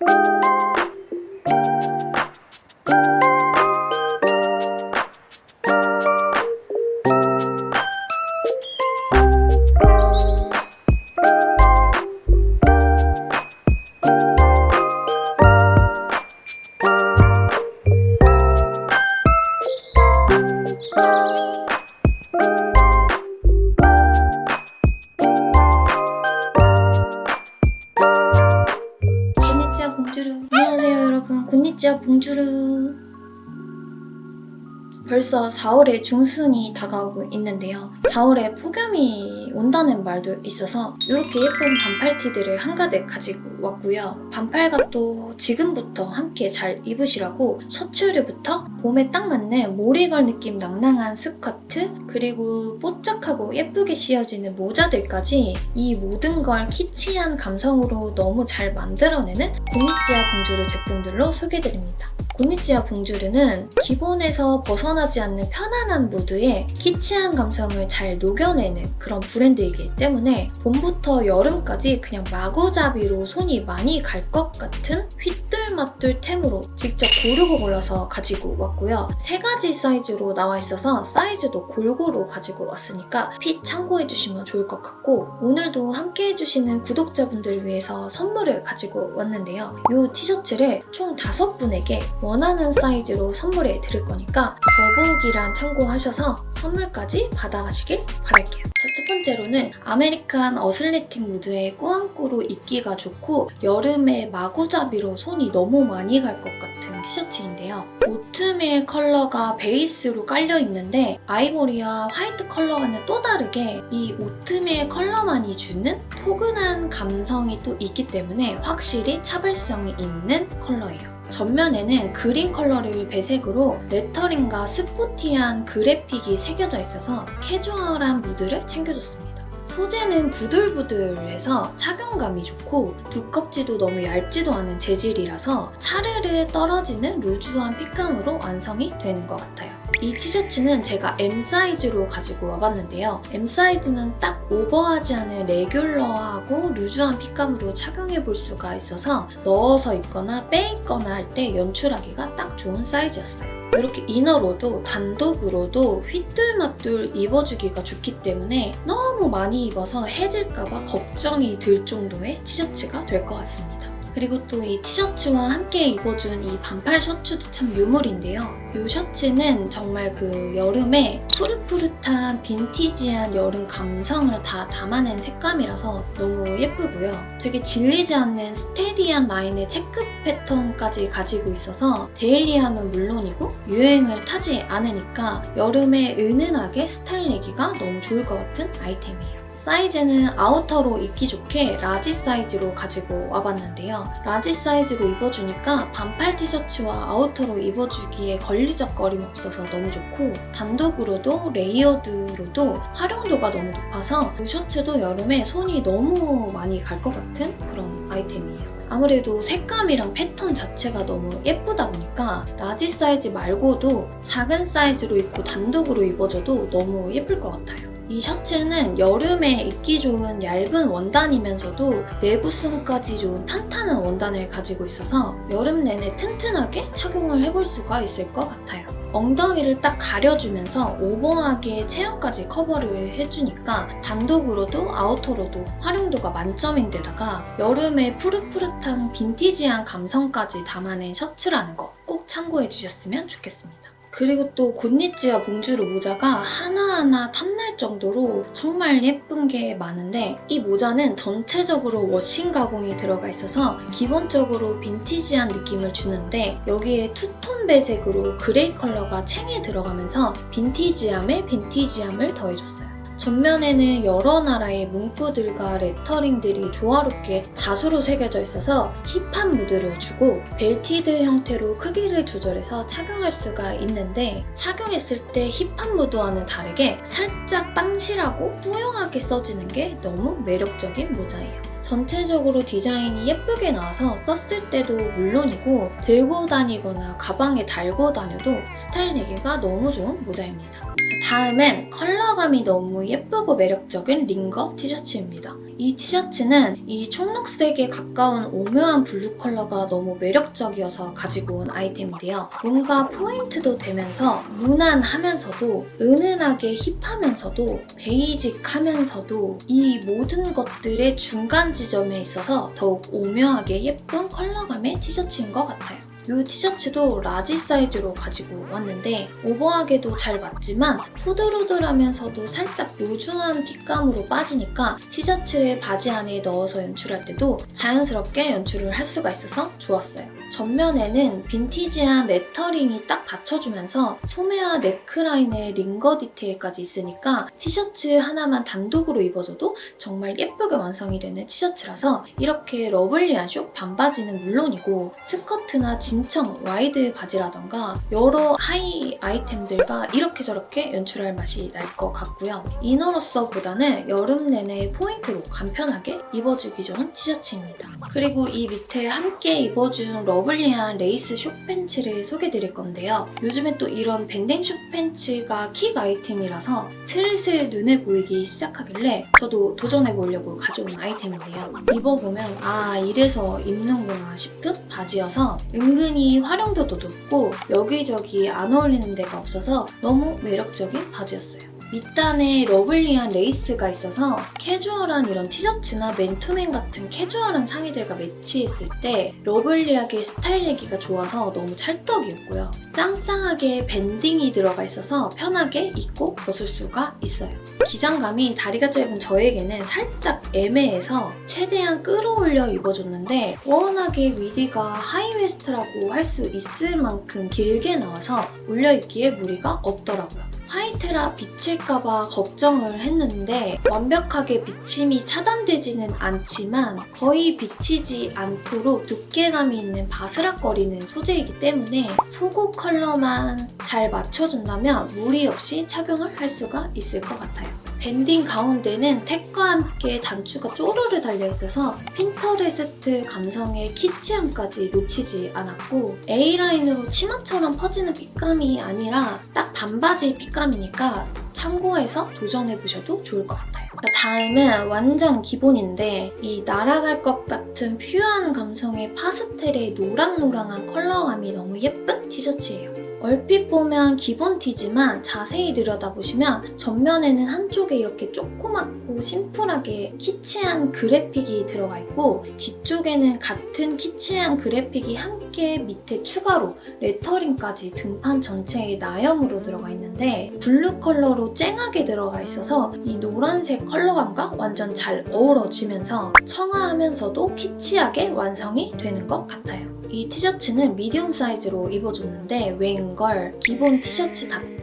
곤니 벌써 4월의 중순이 다가오고 있는데요 4월에 폭염이 온다는 말도 있어서 이렇게 예쁜 반팔티들을 한가득 가지고 왔고요 반팔갑도 지금부터 함께 잘 입으시라고 셔츠류부터 봄에 딱 맞는 모리걸 느낌 낭낭한 스커트 그리고 뽀짝하고 예쁘게 씌워지는 모자들까지 이 모든 걸 키치한 감성으로 너무 잘 만들어내는 곤니찌아 봉주르 제품들로 소개드립니다. 곤니찌아 봉주르는 기본에서 벗어나지 않는 편안한 무드에 키치한 감성을 잘 녹여내는 그런 브랜드이기 때문에 봄부터 여름까지 그냥 마구잡이로 손이 많이 갈 것 같은 휘뚤마뚤 템으로 직접 고르고 골라서 가지고 왔고요. 세 가지 사이즈로 나와 있어서 사이즈도 골고루 가지고 왔으니까 핏 참고해주시면 좋을 것 같고 오늘도 함께 해주시는 구독자분들을 위해서 선물을 가지고 왔는데요. 이 티셔츠를 총 다섯 분에게 원하는 사이즈로 선물해 드릴 거니까 더보기란 참고하셔서 선물까지 받아가시길 바랄게요. 자, 첫 번째로는 아메리칸 어슬레틱 무드의 꾸안꾸로 입기가 좋고 여름에 마구잡이로 손이 너무 많이 갈 것 같은 티셔츠인데요. 오트밀 컬러가 베이스로 깔려 있는데 아이보리와 화이트 컬러와는 또 다르게 이 오트밀 컬러만이 주는 포근한 감성이 또 있기 때문에 확실히 차별성이 있는 컬러예요. 전면에는 그린 컬러를 배색으로 레터링과 스포티한 그래픽이 새겨져 있어서 캐주얼한 무드를 챙겨줬습니다. 소재는 부들부들해서 착용감이 좋고 두껍지도 너무 얇지도 않은 재질이라서 차르르 떨어지는 루즈한 핏감으로 완성이 되는 것 같아요. 이 티셔츠는 제가 M 사이즈로 가지고 와봤는데요. M 사이즈는 딱 오버하지 않은 레귤러하고 루즈한 핏감으로 착용해 볼 수가 있어서 넣어서 입거나 빼 입거나 할 때 연출하기가 딱 좋은 사이즈였어요. 이렇게 이너로도 단독으로도 휘뚤마뚤 입어주기가 좋기 때문에 너무 많이 입어서 해질까봐 걱정이 들 정도의 티셔츠가 될 것 같습니다. 그리고 또 이 티셔츠와 함께 입어준 이 반팔 셔츠도 참 유물인데요. 이 셔츠는 정말 그 여름에 푸릇푸릇한 빈티지한 여름 감성을 다 담아낸 색감이라서 너무 예쁘고요. 되게 질리지 않는 스테디한 라인의 체크 패턴까지 가지고 있어서 데일리함은 물론이고 유행을 타지 않으니까 여름에 은은하게 스타일 내기가 너무 좋을 것 같은 아이템이에요. 사이즈는 아우터로 입기 좋게 라지 사이즈로 가지고 와봤는데요. 라지 사이즈로 입어주니까 반팔 티셔츠와 아우터로 입어주기에 걸리적거림 없어서 너무 좋고 단독으로도 레이어드로도 활용도가 너무 높아서 이 셔츠도 여름에 손이 너무 많이 갈 것 같은 그런 아이템이에요. 아무래도 색감이랑 패턴 자체가 너무 예쁘다 보니까 라지 사이즈 말고도 작은 사이즈로 입고 단독으로 입어줘도 너무 예쁠 것 같아요. 이 셔츠는 여름에 입기 좋은 얇은 원단이면서도 내구성까지 좋은 탄탄한 원단을 가지고 있어서 여름 내내 튼튼하게 착용을 해볼 수가 있을 것 같아요. 엉덩이를 딱 가려주면서 오버하게 체형까지 커버를 해주니까 단독으로도 아우터로도 활용도가 만점인데다가 여름에 푸릇푸릇한 빈티지한 감성까지 담아낸 셔츠라는 거 꼭 참고해 주셨으면 좋겠습니다. 그리고 또 곤니찌와 봉주르 모자가 하나하나 탐날 정도로 정말 예쁜 게 많은데 이 모자는 전체적으로 워싱 가공이 들어가 있어서 기본적으로 빈티지한 느낌을 주는데 여기에 투톤 배색으로 그레이 컬러가 챙에 들어가면서 빈티지함에 빈티지함을 더해줬어요. 전면에는 여러 나라의 문구들과 레터링들이 조화롭게 자수로 새겨져 있어서 힙한 무드를 주고 벨티드 형태로 크기를 조절해서 착용할 수가 있는데 착용했을 때 힙한 무드와는 다르게 살짝 빵실하고 뿌용하게 써지는 게 너무 매력적인 모자예요. 전체적으로 디자인이 예쁘게 나와서 썼을 때도 물론이고 들고 다니거나 가방에 달고 다녀도 스타일 내기가 너무 좋은 모자입니다. 자, 다음은 컬러감이 너무 예쁘고 매력적인 링거 티셔츠입니다. 이 티셔츠는 이 청록색에 가까운 오묘한 블루 컬러가 너무 매력적이어서 가지고 온 아이템인데요. 뭔가 포인트도 되면서 무난하면서도 은은하게 힙하면서도 베이직하면서도 이 모든 것들의 중간 지점에 있어서 더욱 오묘하게 예쁜 컬러감의 티셔츠인 것 같아요. 이 티셔츠도 라지 사이즈로 가지고 왔는데 오버하게도 잘 맞지만 후들후들하면서도 살짝 루즈한 핏감으로 빠지니까 티셔츠를 바지 안에 넣어서 연출할 때도 자연스럽게 연출을 할 수가 있어서 좋았어요. 전면에는 빈티지한 레터링이 딱 받쳐주면서 소매와 네크라인에 링거 디테일까지 있으니까 티셔츠 하나만 단독으로 입어줘도 정말 예쁘게 완성이 되는 티셔츠라서 이렇게 러블리한 숏 반바지는 물론이고 스커트나 진청 와이드 바지라던가 여러 하이 아이템들과 이렇게 저렇게 연출할 맛이 날 것 같고요. 이너로서보다는 여름 내내 포인트로 간편하게 입어주기 좋은 티셔츠입니다. 그리고 이 밑에 함께 입어준 러블리한 레이스 숏팬츠를 소개드릴 건데요. 요즘에 또 이런 밴딩 숏팬츠가 킥 아이템이라서 슬슬 눈에 보이기 시작하길래 저도 도전해보려고 가져온 아이템인데요. 입어보면 아 이래서 입는구나 싶은 바지여서 은근 히 활용도도 높고 여기저기 안 어울리는 데가 없어서 너무 매력적인 바지였어요. 밑단에 러블리한 레이스가 있어서 캐주얼한 이런 티셔츠나 맨투맨 같은 캐주얼한 상의들과 매치했을 때 러블리하게 스타일 내기가 좋아서 너무 찰떡이었고요. 짱짱하게 밴딩이 들어가 있어서 편하게 입고 벗을 수가 있어요. 기장감이 다리가 짧은 저에게는 살짝 애매해서 최대한 끌어올려 입어줬는데 워낙에 위디가 하이웨스트라고 할 수 있을 만큼 길게 나와서 올려 입기에 무리가 없더라고요. 화이트라 비칠까봐 걱정을 했는데 완벽하게 비침이 차단되지는 않지만 거의 비치지 않도록 두께감이 있는 바스락거리는 소재이기 때문에 속옷 컬러만 잘 맞춰준다면 무리 없이 착용을 할 수가 있을 것 같아요. 밴딩 가운데는 택과 함께 단추가 쪼르르 달려 있어서 핀터레스트 감성의 키치함까지 놓치지 않았고 A라인으로 치마처럼 퍼지는 핏감이 아니라 딱 반바지 핏감이니까 참고해서 도전해보셔도 좋을 것 같아요. 다음은 완전 기본인데 이 날아갈 것 같은 퓨어한 감성의 파스텔의 노랑노랑한 컬러감이 너무 예쁜 티셔츠예요. 얼핏 보면 기본 티지만 자세히 들여다보시면 전면에는 한쪽에 이렇게 조그맣고 심플하게 키치한 그래픽이 들어가 있고 뒤쪽에는 같은 키치한 그래픽이 함께 밑에 추가로 레터링까지 등판 전체에 나염으로 들어가 있는데 블루 컬러로 쨍하게 들어가 있어서 이 노란색 컬러감과 완전 잘 어우러지면서 청아하면서도 키치하게 완성이 되는 것 같아요. 이 티셔츠는 미디움 사이즈로 입어줬는데 웬걸 기본 티셔츠답게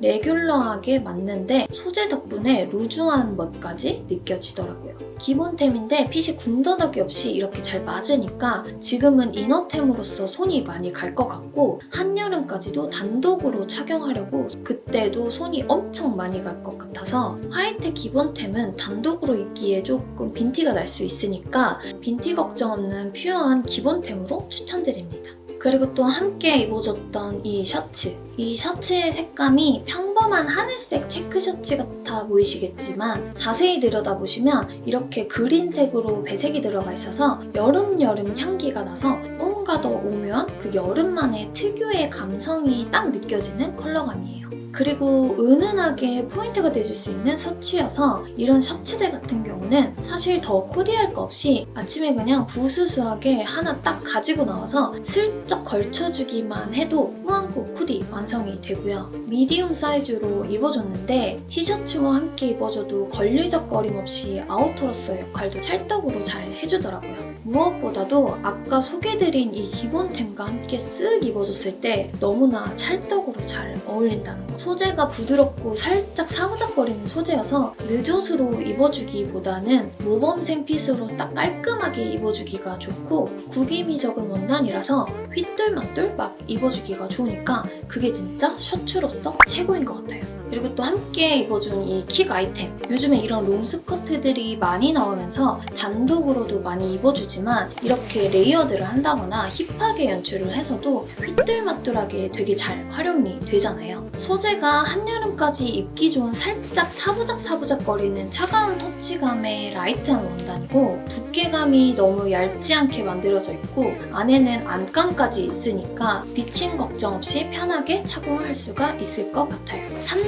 레귤러하게 맞는데 소재 덕분에 루즈한 멋까지 느껴지더라고요. 기본템인데 핏이 군더더기 없이 이렇게 잘 맞으니까 지금은 이너템으로서 손이 많이 갈 것 같고 한여름까지도 단독으로 착용하려고 그때도 손이 엄청 많이 갈 것 같아서 화이트 기본템은 단독으로 입기에 조금 빈티가 날 수 있으니까 빈티 걱정 없는 퓨어한 기본템으로 추천드립니다. 그리고 또 함께 입어줬던 이 셔츠. 이 셔츠의 색감이 평범한 하늘색 체크 셔츠 같아 보이시겠지만 자세히 들여다보시면 이렇게 그린색으로 배색이 들어가 있어서 여름 여름 향기가 나서 뭔가 더 오묘한 그 여름만의 특유의 감성이 딱 느껴지는 컬러감이에요. 그리고 은은하게 포인트가 돼줄 수 있는 셔츠여서 이런 셔츠들 같은 경우는 사실 더 코디할 거 없이 아침에 그냥 부스스하게 하나 딱 가지고 나와서 슬쩍 걸쳐주기만 해도 꾸안꾸 코디 완성이 되고요. 미디움 사이즈로 입어줬는데 티셔츠와 함께 입어줘도 걸리적거림 없이 아우터로서 역할도 찰떡으로 잘 해주더라고요. 무엇보다도 아까 소개드린 이 기본템과 함께 쓱 입어줬을 때 너무나 찰떡으로 잘 어울린다는 거. 소재가 부드럽고 살짝 사부작거리는 소재여서 늦옷으로 입어주기보다는 모범생 핏으로 딱 깔끔하게 입어주기가 좋고 구김이 적은 원단이라서 휘뚤마뚤 막 입어주기가 좋으니까 그게 진짜 셔츠로서 최고인 것 같아요. 그리고 또 함께 입어준 이 킥 아이템. 요즘에 이런 롱 스커트들이 많이 나오면서 단독으로도 많이 입어주지만 이렇게 레이어드를 한다거나 힙하게 연출을 해서도 휘뚤마뚤하게 되게 잘 활용이 되잖아요. 소재가 한여름까지 입기 좋은 살짝 사부작사부작 거리는 차가운 터치감의 라이트한 원단이고 두께감이 너무 얇지 않게 만들어져 있고 안에는 안감까지 있으니까 비침 걱정 없이 편하게 착용을 할 수가 있을 것 같아요.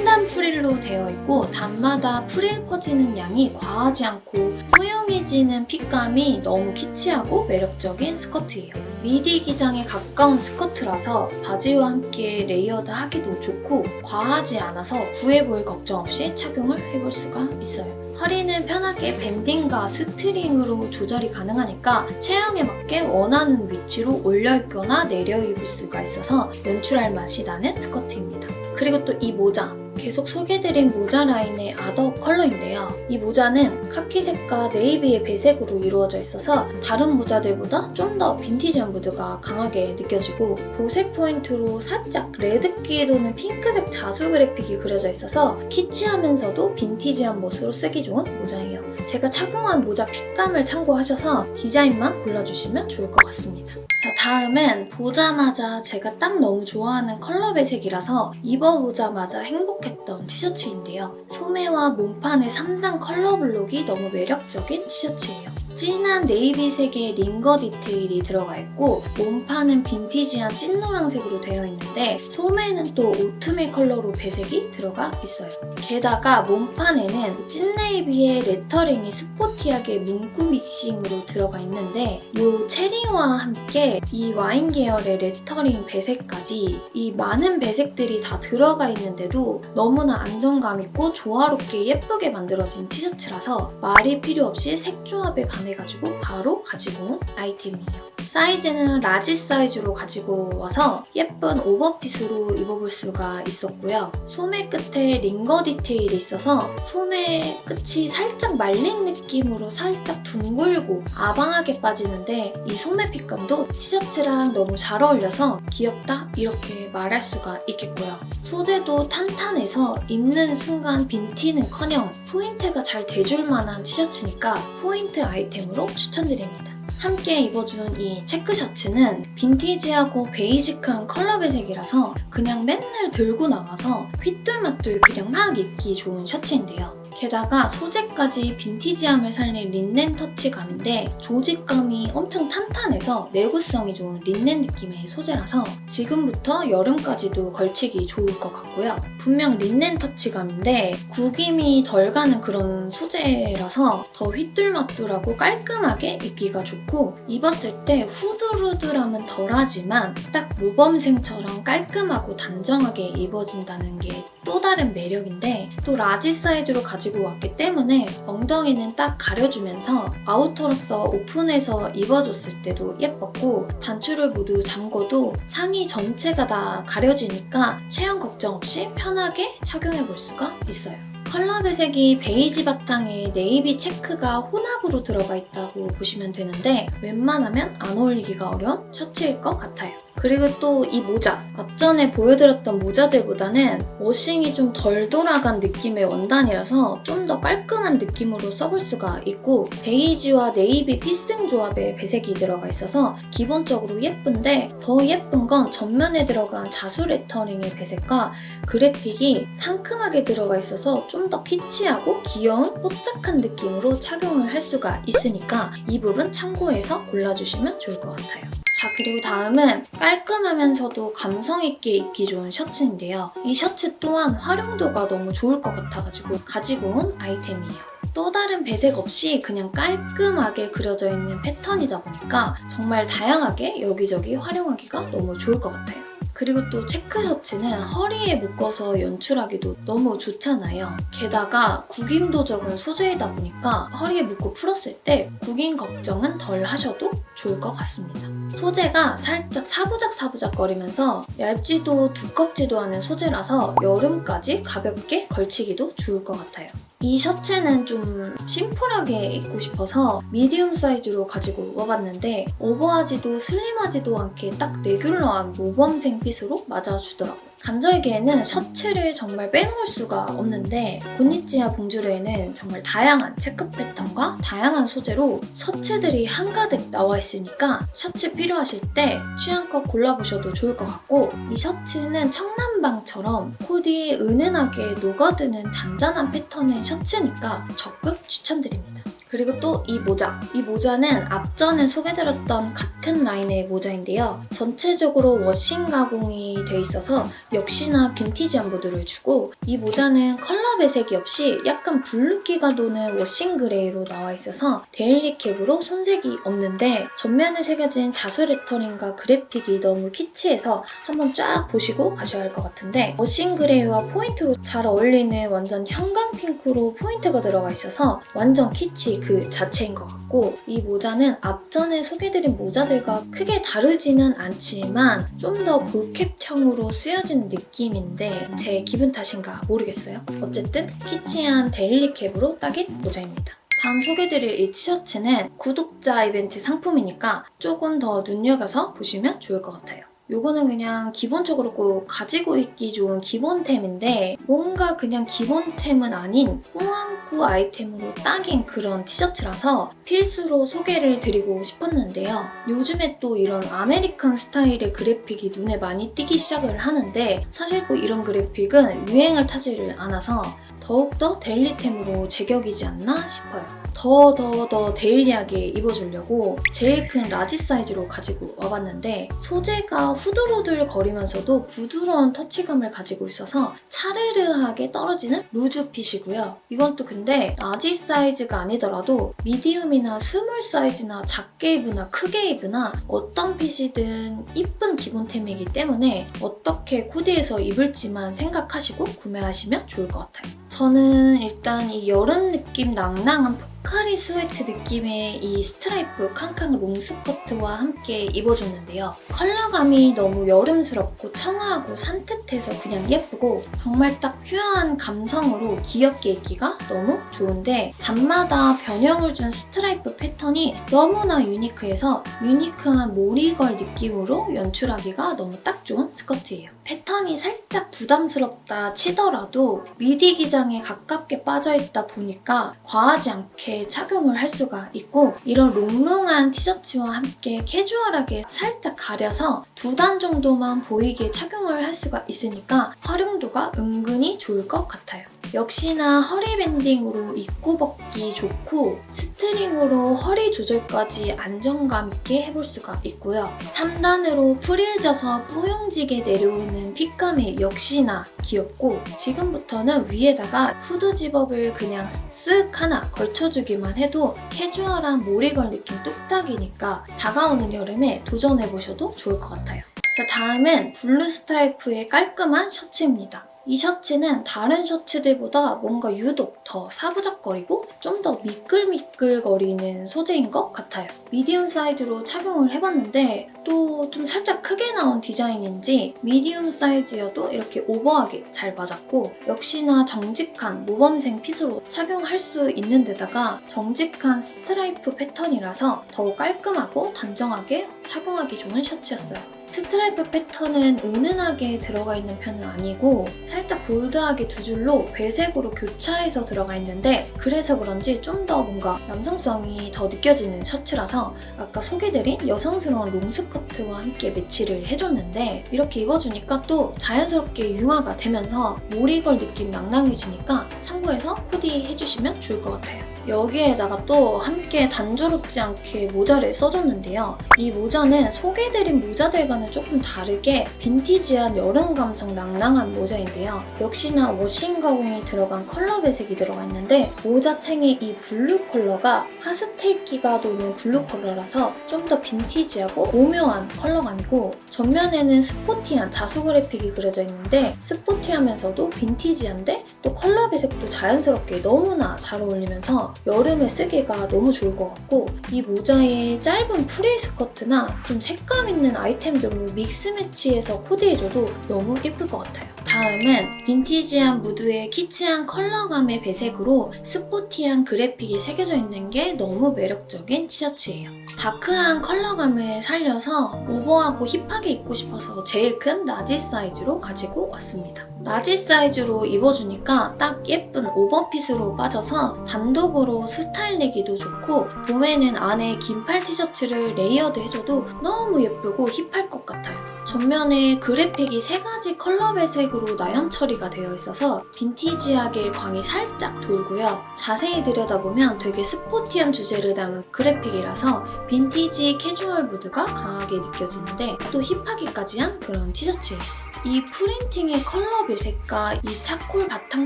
3단 프릴로 되어 있고 단마다 프릴 퍼지는 양이 과하지 않고 후용해지는 핏감이 너무 키치하고 매력적인 스커트예요. 미디 기장에 가까운 스커트라서 바지와 함께 레이어드 하기도 좋고 과하지 않아서 보일 걱정 없이 착용을 해볼 수가 있어요. 허리는 편하게 밴딩과 스트링으로 조절이 가능하니까 체형에 맞게 원하는 위치로 올려 입거나 내려 입을 수가 있어서 연출할 맛이 나는 스커트입니다. 그리고 또 이 모자. 계속 소개드린 모자 라인의 아더 컬러인데요. 이 모자는 카키색과 네이비의 배색으로 이루어져 있어서 다른 모자들보다 좀 더 빈티지한 무드가 강하게 느껴지고 보색 포인트로 살짝 레드기 또는 핑크색 자수 그래픽이 그려져 있어서 키치하면서도 빈티지한 멋으로 쓰기 좋은 모자예요. 제가 착용한 모자 핏감을 참고하셔서 디자인만 골라주시면 좋을 것 같습니다. 자, 다음은 보자마자 제가 딱 너무 좋아하는 컬러 배색이라서 입어보자마자 행복했던 티셔츠인데요. 소매와 몸판의 3단 컬러 블록이 너무 매력적인 티셔츠예요. 진한 네이비색의 링거 디테일이 들어가 있고 몸판은 빈티지한 찐노란색으로 되어 있는데 소매는 또 오트밀 컬러로 배색이 들어가 있어요. 게다가 몸판에는 찐네이비의 레터링이 스포티하게 문구 믹싱으로 들어가 있는데 이 체리와 함께 이 와인 계열의 레터링 배색까지 이 많은 배색들이 다 들어가 있는데도 너무나 안정감 있고 조화롭게 예쁘게 만들어진 티셔츠라서 말이 필요 없이 색 조합에 반해 가지고 바로 가지고 온 아이템이에요. 사이즈는 라지 사이즈로 가지고 와서 예쁜 오버핏으로 입어볼 수가 있었고요. 소매 끝에 링거 디테일이 있어서 소매 끝이 살짝 말린 느낌으로 살짝 둥글고 아방하게 빠지는데 이 소매 핏감도 티셔츠랑 너무 잘 어울려서 귀엽다 이렇게 말할 수가 있겠고요. 소재도 탄탄해서 입는 순간 빈티는커녕 포인트가 잘 돼줄 만한 티셔츠니까 포인트 아이템으로 추천드립니다. 함께 입어준 이 체크 셔츠는 빈티지하고 베이직한 컬러 배색이라서 그냥 맨날 들고 나가서 휘뚤마뚤 그냥 막 입기 좋은 셔츠인데요. 게다가 소재까지 빈티지함을 살린 린넨 터치감인데 조직감이 엄청 탄탄해서 내구성이 좋은 린넨 느낌의 소재라서 지금부터 여름까지도 걸치기 좋을 것 같고요. 분명 린넨 터치감인데 구김이 덜 가는 그런 소재라서 더 휘뚤마뚤하고 깔끔하게 입기가 좋고 입었을 때 후들후들함은 덜하지만 딱 모범생처럼 깔끔하고 단정하게 입어진다는 게 또 다른 매력인데 또 라지 사이즈로 가 지고 왔기 때문에 엉덩이는 딱 가려주면서 아우터로서 오픈해서 입어줬을 때도 예뻤고 단추를 모두 잠궈도 상의 전체가 다 가려지니까 체형 걱정 없이 편하게 착용해 볼 수가 있어요. 컬러 배색이 베이지 바탕에 네이비 체크가 혼합으로 들어가 있다고 보시면 되는데 웬만하면 안 어울리기가 어려운 셔츠일 것 같아요. 그리고 또 이 모자 앞전에 보여드렸던 모자들보다는 워싱이 좀 덜 돌아간 느낌의 원단이라서 좀 더 깔끔한 느낌으로 써볼 수가 있고 베이지와 네이비 피싱 조합의 배색이 들어가 있어서 기본적으로 예쁜데 더 예쁜 건 전면에 들어간 자수 레터링의 배색과 그래픽이 상큼하게 들어가 있어서 좀 더 키치하고 귀여운 뽀짝한 느낌으로 착용을 할 수가 있으니까 이 부분 참고해서 골라주시면 좋을 것 같아요. 자 그리고 다음은 깔끔하면서도 감성 있게 입기 좋은 셔츠인데요. 이 셔츠 또한 활용도가 너무 좋을 것 같아가지고 가지고 온 아이템이에요. 또 다른 배색 없이 그냥 깔끔하게 그려져 있는 패턴이다 보니까 정말 다양하게 여기저기 활용하기가 너무 좋을 것 같아요. 그리고 또 체크 셔츠는 허리에 묶어서 연출하기도 너무 좋잖아요. 게다가 구김도 적은 소재이다 보니까 허리에 묶고 풀었을 때 구김 걱정은 덜 하셔도 좋을 것 같습니다. 소재가 살짝 사부작사부작 거리면서 얇지도 두껍지도 않은 소재라서 여름까지 가볍게 걸치기도 좋을 것 같아요. 이 셔츠는 좀 심플하게 입고 싶어서 미디움 사이즈로 가지고 와봤는데 오버하지도 슬림하지도 않게 딱 레귤러한 모범생 핏으로 맞아주더라고요. 간절기에는 셔츠를 정말 빼놓을 수가 없는데 곤니찌야 봉주르에는 정말 다양한 체크 패턴과 다양한 소재로 셔츠들이 한가득 나와 있으니까 셔츠 필요하실 때 취향껏 골라보셔도 좋을 것 같고 이 셔츠는 청남방처럼 코디에 은은하게 녹아드는 잔잔한 패턴의 셔츠니까 적극 추천드립니다. 그리고 또 이 모자. 이 모자는 앞전에 소개드렸던 같은 라인의 모자인데요. 전체적으로 워싱 가공이 돼 있어서 역시나 빈티지한 무드를 주고 이 모자는 컬러 배색이 없이 약간 블루기가 도는 워싱 그레이로 나와 있어서 데일리 캡으로 손색이 없는데 전면에 새겨진 자수 레터링과 그래픽이 너무 키치해서 한번 쫙 보시고 가셔야 할 것 같은데 워싱 그레이와 포인트로 잘 어울리는 완전 형광 핑크로 포인트가 들어가 있어서 완전 키치 그 자체인 것 같고 이 모자는 앞전에 소개드린 모자들과 크게 다르지는 않지만 좀 더 볼캡형으로 쓰여진 느낌인데 제 기분 탓인가 모르겠어요. 어쨌든 키치한 데일리 캡으로 딱인 모자입니다. 다음 소개드릴 이 티셔츠는 구독자 이벤트 상품이니까 조금 더 눈여겨서 보시면 좋을 것 같아요. 요거는 그냥 기본적으로 꼭 가지고 있기 좋은 기본템인데 뭔가 그냥 기본템은 아닌 꾸안 꾸 아이템으로 딱인 그런 티셔츠라서 필수로 소개를 드리고 싶었는데요. 요즘에 또 이런 아메리칸 스타일의 그래픽이 눈에 많이 띄기 시작을 하는데 사실 또 이런 그래픽은 유행을 타지를 않아서 더욱더 데일리템으로 제격이지 않나 싶어요. 더 더 더 데일리하게 입어주려고 제일 큰 라지 사이즈로 가지고 와봤는데 소재가 후들후들 거리면서도 부드러운 터치감을 가지고 있어서 차르르하게 떨어지는 루즈 핏이고요. 이건 또 근데 라지 사이즈가 아니더라도 미디움이나 스몰 사이즈나 작게 입으나 크게 입으나 어떤 핏이든 이쁜 기본템이기 때문에 어떻게 코디해서 입을지만 생각하시고 구매하시면 좋을 것 같아요. 저는 일단 이 여름 느낌 낭낭한 포카리 스웨트 느낌의 이 스트라이프 캉캉 롱스커트와 함께 입어줬는데요. 컬러감이 너무 여름스럽고 청아하고 산뜻해서 그냥 예쁘고 정말 딱 퓨어한 감성으로 귀엽게 입기가 너무 좋은데 단마다 변형을 준 스트라이프 패턴이 너무나 유니크해서 유니크한 모리걸 느낌으로 연출하기가 너무 딱 좋은 스커트예요. 패턴이 살짝 부담스럽다 치더라도 미디 기장에 가깝게 빠져있다 보니까 과하지 않게 착용을 할 수가 있고 이런 롱롱한 티셔츠와 함께 캐주얼하게 살짝 가려서 두 단 정도만 보이게 착용을 할 수가 있으니까 활용도가 은근히 좋을 것 같아요. 역시나 허리 밴딩으로 입고 벗기 좋고 스트링으로 허리 조절까지 안정감 있게 해볼 수가 있고요. 3단으로 프릴져서 뿌용지게 내려오는 핏감이 역시나 귀엽고 지금부터는 위에다가 후드 집업을 그냥 쓱 하나 걸쳐주기만 해도 캐주얼한 모리걸 느낌 뚝딱이니까 다가오는 여름에 도전해보셔도 좋을 것 같아요. 자, 다음은 블루 스트라이프의 깔끔한 셔츠입니다. 이 셔츠는 다른 셔츠들보다 뭔가 유독 더 사부작거리고 좀 더 미끌미끌거리는 소재인 것 같아요. 미디움 사이즈로 착용을 해봤는데 또 좀 살짝 크게 나온 디자인인지 미디움 사이즈여도 이렇게 오버하게 잘 맞았고 역시나 정직한 모범생 핏으로 착용할 수 있는 데다가 정직한 스트라이프 패턴이라서 더욱 깔끔하고 단정하게 착용하기 좋은 셔츠였어요. 스트라이프 패턴은 은은하게 들어가 있는 편은 아니고 살짝 볼드하게 두 줄로 배색으로 교차해서 들어가 있는데 그래서 그런지 좀 더 뭔가 남성성이 더 느껴지는 셔츠라서 아까 소개드린 여성스러운 롱스커트와 함께 매치를 해줬는데 이렇게 입어주니까 또 자연스럽게 융화가 되면서 모리걸 느낌 낭낭해지니까 참고해서 코디 해주시면 좋을 것 같아요. 여기에다가 또 함께 단조롭지 않게 모자를 써줬는데요. 이 모자는 소개해드린 모자들과 는 조금 다르게 빈티지한 여름 감성 낭낭한 모자인데요. 역시나 워싱 가공이 들어간 컬러 배색이 들어가 있는데 모자챙의 이 블루 컬러가 파스텔기가 도는 블루 컬러라서 좀 더 빈티지하고 오묘한 컬러감이고 전면에는 스포티한 자수 그래픽이 그려져 있는데 스포티하면서도 빈티지한데 또 컬러 배색도 자연스럽게 너무나 잘 어울리면서 여름에 쓰기가 너무 좋을 것 같고 이 모자에 짧은 프릴 스커트나 좀 색감 있는 아이템들 로 믹스 매치해서 코디해줘도 너무 예쁠 것 같아요. 다음은 빈티지한 무드의 키치한 컬러감의 배색으로 스포티한 그래픽이 새겨져 있는 게 너무 매력적인 티셔츠예요. 다크한 컬러감을 살려서 오버하고 힙하게 입고 싶어서 제일 큰 라지 사이즈로 가지고 왔습니다. 라지 사이즈로 입어주니까 딱 예쁜 오버핏으로 빠져서 단독으로 스타일 내기도 좋고 봄에는 안에 긴팔 티셔츠를 레이어드 해줘도 너무 예쁘고 힙할 것 같아요. 전면에 그래픽이 세 가지 컬러 배색으로 나염 처리가 되어 있어서 빈티지하게 광이 살짝 돌고요. 자세히 들여다보면 되게 스포티한 주제를 담은 그래픽이라서 빈티지 캐주얼 무드가 강하게 느껴지는데 또 힙하기까지 한 그런 티셔츠예요. 이 프린팅의 컬러 배색과 이 차콜 바탕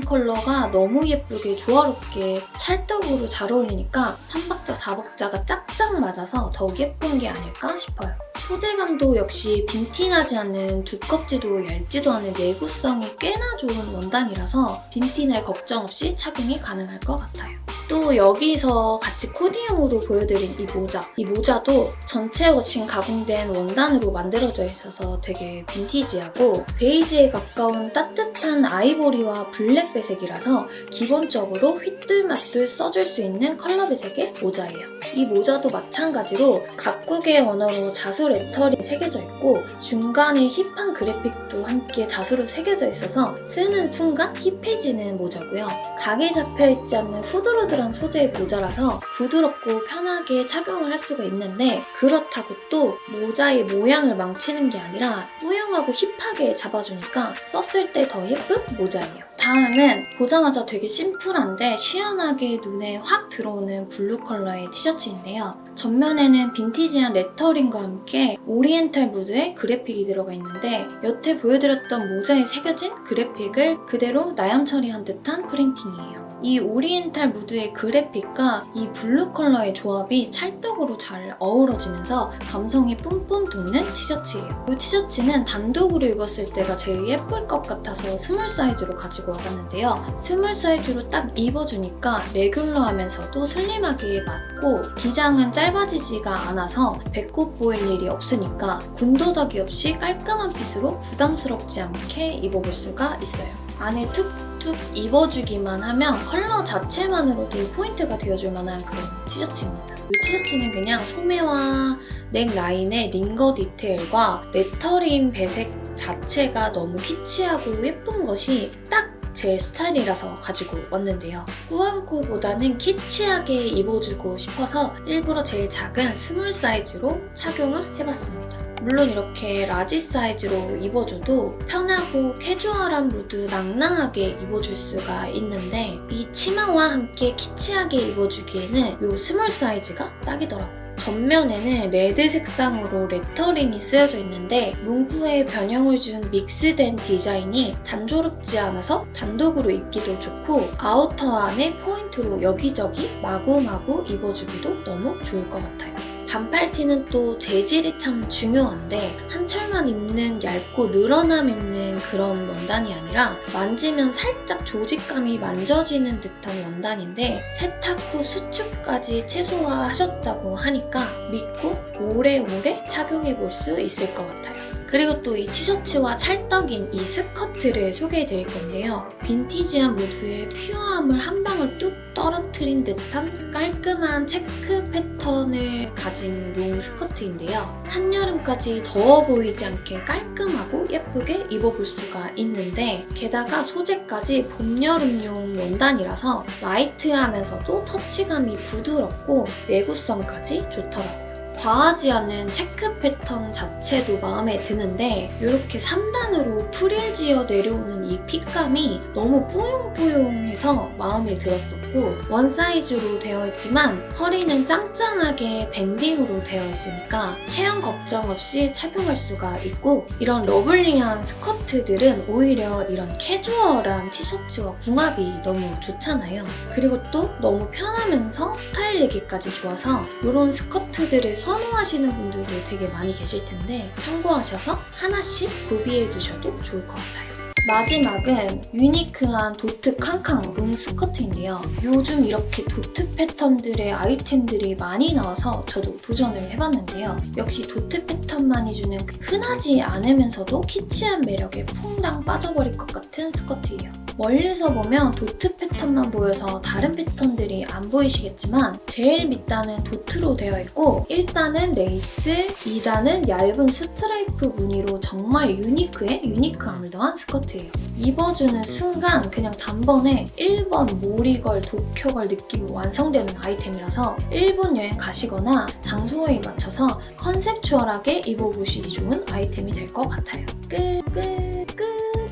컬러가 너무 예쁘게 조화롭게 찰떡으로 잘 어울리니까 3박자, 4박자가 짝짝 맞아서 더욱 예쁜 게 아닐까 싶어요. 소재감도 역시 빈티나지 않는 두껍지도 얇지도 않은 내구성이 꽤나 좋은 원단이라서 빈티날 걱정 없이 착용이 가능할 것 같아요. 또 여기서 같이 코디용으로 보여드린 이 모자. 이 모자도 전체 워싱 가공된 원단으로 만들어져 있어서 되게 빈티지하고 베이지에 가까운 따뜻한 아이보리와 블랙 배색이라서 기본적으로 휘뚤마뚤 써줄 수 있는 컬러 배색의 모자예요. 이 모자도 마찬가지로 각국의 언어로 자수 레터링이 새겨져 있고 중간에 힙한 그래픽도 함께 자수로 새겨져 있어서 쓰는 순간 힙해지는 모자고요. 각이 잡혀있지 않는 후드루드 한 소재의 모자라서 부드럽고 편하게 착용을 할 수가 있는데 그렇다고 또 모자의 모양을 망치는 게 아니라 뿌용하고 힙하게 잡아주니까 썼을 때 더 예쁜 모자예요. 다음은 보자마자 되게 심플한데 시원하게 눈에 확 들어오는 블루 컬러의 티셔츠인데요. 전면에는 빈티지한 레터링과 함께 오리엔탈 무드의 그래픽이 들어가 있는데 여태 보여드렸던 모자에 새겨진 그래픽을 그대로 나염 처리한 듯한 프린팅이에요. 이 오리엔탈 무드의 그래픽과 이 블루 컬러의 조합이 찰떡으로 잘 어우러지면서 감성이 뿜뿜 돋는 티셔츠예요. 이 티셔츠는 단독으로 입었을 때가 제일 예쁠 것 같아서 스몰 사이즈로 가지고 와봤는데요. 스몰 사이즈로 딱 입어주니까 레귤러하면서도 슬림하게 맞고 기장은 짧아지지가 않아서 배꼽 보일 일이 없으니까 군더더기 없이 깔끔한 핏으로 부담스럽지 않게 입어볼 수가 있어요. 안에 툭툭 입어주기만 하면 컬러 자체만으로도 포인트가 되어줄 만한 그런 티셔츠입니다. 이 티셔츠는 그냥 소매와 넥 라인의 링거 디테일과 레터링 배색 자체가 너무 키치하고 예쁜 것이 딱 제 스타일이라서 가지고 왔는데요. 꾸안꾸보다는 키치하게 입어주고 싶어서 일부러 제일 작은 스몰 사이즈로 착용을 해봤습니다. 물론 이렇게 라지 사이즈로 입어줘도 편하고 캐주얼한 무드 낭낭하게 입어줄 수가 있는데 이 치마와 함께 키치하게 입어주기에는 이 스몰 사이즈가 딱이더라고요. 전면에는 레드 색상으로 레터링이 쓰여져 있는데 문구에 변형을 준 믹스된 디자인이 단조롭지 않아서 단독으로 입기도 좋고 아우터 안에 포인트로 여기저기 마구마구 입어주기도 너무 좋을 것 같아요. 반팔티는 또 재질이 참 중요한데 한철만 입는 얇고 늘어남 입는 그런 원단이 아니라 만지면 살짝 조직감이 만져지는 듯한 원단인데 세탁 후 수축까지 최소화하셨다고 하니까 믿고 오래오래 착용해 볼 수 있을 것 같아요. 그리고 또 이 티셔츠와 찰떡인 이 스커트를 소개해 드릴 건데요. 빈티지한 무드의 퓨어함을 한 방울 뚝 떨어뜨린 듯한 깔끔한 체크 패턴을 가진 롱 스커트인데요. 한여름까지 더워 보이지 않게 깔끔하고 예쁘게 입어볼 수가 있는데 게다가 소재까지 봄, 여름용 원단이라서 라이트하면서도 터치감이 부드럽고 내구성까지 좋더라고요. 과하지 않은 체크 패턴 자체도 마음에 드는데 이렇게 3단으로 프릴지어 내려오는 이 핏감이 너무 뿌용뿌용해서 마음에 들었었고 원 사이즈로 되어 있지만 허리는 짱짱하게 밴딩으로 되어 있으니까 체형 걱정 없이 착용할 수가 있고 이런 러블리한 스커트들은 오히려 이런 캐주얼한 티셔츠와 궁합이 너무 좋잖아요. 그리고 또 너무 편하면서 스타일 내기까지 좋아서 이런 스커트들을 선 호하시는 분들도 되게 많이 계실 텐데 참고하셔서 하나씩 구비해 두셔도 좋을 것 같아요. 마지막은 유니크한 도트 캉캉 롱 스커트인데요. 요즘 이렇게 도트 패턴들의 아이템들이 많이 나와서 저도 도전을 해봤는데요. 역시 도트 패턴만이 주는 그 흔하지 않으면서도 키치한 매력에 퐁당 빠져버릴 것 같은 스커트예요. 멀리서 보면 도트 패턴만 보여서 다른 패턴들이 안 보이시겠지만 제일 밑단은 도트로 되어 있고 1단은 레이스, 2단은 얇은 스트라이프 무늬로 정말 유니크에 유니크함을 더한 스커트예요. 입어주는 순간 그냥 단번에 일본 모리걸, 도쿄걸 느낌이 완성되는 아이템이라서 일본 여행 가시거나 장소에 맞춰서 컨셉추얼하게 입어보시기 좋은 아이템이 될 것 같아요. 끝! 끝!